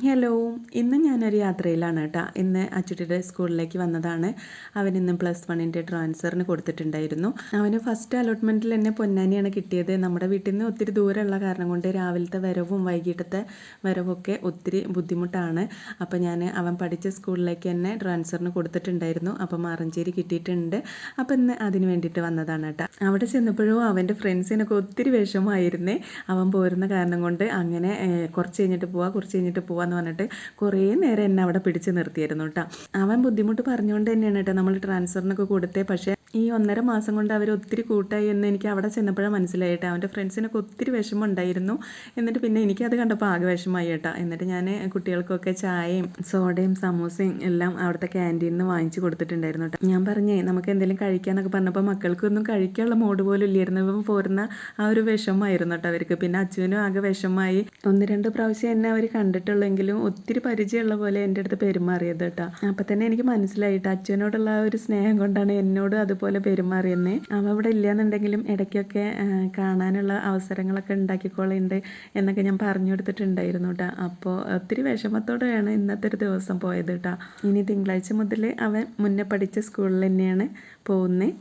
Hello ഇന്ന് ഞാനൊരു യാത്രയിലാണ് കേട്ടോ. ഇന്ന് അച്ചുട്ടിയുടെ സ്കൂളിലേക്ക് വന്നതാണ്. അവൻ ഇന്ന് പ്ലസ് വണ്ണിന്റെ ട്രാൻസ്ഫറിന് കൊടുത്തിട്ടുണ്ടായിരുന്നു. അവന് ഫസ്റ്റ് അലോട്ട്മെന്റിൽ എന്നെ പൊന്നാനിയാണ് കിട്ടിയത്. നമ്മുടെ വീട്ടിൽ നിന്ന് ഒത്തിരി ദൂരമുള്ള കാരണം കൊണ്ട് രാവിലത്തെ വരവും വൈകിട്ടത്തെ വരവൊക്കെ ഒത്തിരി ബുദ്ധിമുട്ടാണ്. അപ്പോൾ ഞാൻ അവൻ പഠിച്ച സ്കൂളിലേക്ക് തന്നെ ട്രാൻസ്ഫറിന് കൊടുത്തിട്ടുണ്ടായിരുന്നു. അപ്പം മാറഞ്ചേരി കിട്ടിയിട്ടുണ്ട്. അപ്പം ഇന്ന് അതിന് വേണ്ടിയിട്ട് വന്നതാണ് കേട്ടോ. അവിടെ ചെന്നപ്പോഴും അവന്റെ ഫ്രണ്ട്സിനൊക്കെ ഒത്തിരി വിഷമമായിരുന്നേ. അവൻ പോരുന്ന കാരണം കൊണ്ട് അങ്ങനെ കുറച്ച് കഴിഞ്ഞിട്ട് പോവാം കുറച്ച് കഴിഞ്ഞിട്ട് പോവാന്ന് പറഞ്ഞിട്ട് കുറേ നേരം എന്നെ അവിടെ പിടിച്ച് നിർത്തിയിരുന്നു കേട്ടോ അവൻ ബുദ്ധിമുട്ട് പറഞ്ഞുകൊണ്ട് തന്നെയാണ് കേട്ടോ നമ്മൾ ട്രാൻസ്ഫറിനൊക്കെ കൊടുത്തേ. പക്ഷേ ഈ ഒന്നര മാസം കൊണ്ട് അവർ ഒത്തിരി കൂട്ടായി എന്ന് എനിക്ക് അവിടെ ചെന്നപ്പോഴാണ് മനസ്സിലായിട്ട്. അവന്റെ ഫ്രണ്ട്സിനൊക്കെ ഒത്തിരി വിഷമമുണ്ടായിരുന്നു. എന്നിട്ട് പിന്നെ എനിക്കത് കണ്ടപ്പോൾ ആകെ വിഷമമായി കേട്ടോ. എന്നിട്ട് ഞാൻ കുട്ടികൾക്കൊക്കെ ചായയും സോഡയും സമൂസയും എല്ലാം അവിടുത്തെ ക്യാന്റീനിൽ നിന്ന് വാങ്ങിച്ചു കൊടുത്തിട്ടുണ്ടായിരുന്നു കേട്ടോ. ഞാൻ പറഞ്ഞേ നമുക്ക് എന്തെങ്കിലും കഴിക്കാന്നൊക്കെ പറഞ്ഞപ്പോൾ മക്കൾക്കൊന്നും കഴിക്കാനുള്ള മോഡ് പോലും ഇല്ലായിരുന്നു. ഇപ്പം പോരുന്ന ആ ഒരു വിഷമമായിരുന്നു കേട്ടോ അവർക്ക്. പിന്നെ അച്ഛനും ആകെ വിഷമമായി. ഒന്ന് രണ്ട് പ്രാവശ്യം എന്നെ അവർ കണ്ടിട്ടുള്ളെങ്കിലും ഒത്തിരി പരിചയമുള്ള പോലെ എന്റെ അടുത്ത് പെരുമാറിയത് കേട്ടോ. അപ്പം തന്നെ എനിക്ക് മനസ്സിലായിട്ട് അച്ഛനോടുള്ള ഒരു സ്നേഹം കൊണ്ടാണ് എന്നോട് അതുപോലെ പെരുമാറിയെന്നേ. അവ ഇവിടെ ഇല്ലയെന്നുണ്ടെങ്കിലും ഇടയ്ക്കൊക്കെ കാണാനുള്ള അവസരങ്ങളൊക്കെ ഉണ്ടാക്കിക്കോളുണ്ട് എന്നൊക്കെ ഞാൻ പറഞ്ഞു കൊടുത്തിട്ടുണ്ടായിരുന്നു കേട്ടോ അപ്പോൾ ഒത്തിരി വിഷമത്തോടെയാണ് ഇന്നത്തെ ഒരു ദിവസം പോയത് കേട്ടോ ഇനി തിങ്കളാഴ്ച മുതൽ അവൻ മുന്നേ പഠിച്ച സ്കൂളിൽ തന്നെയാണ് പോകുന്നത്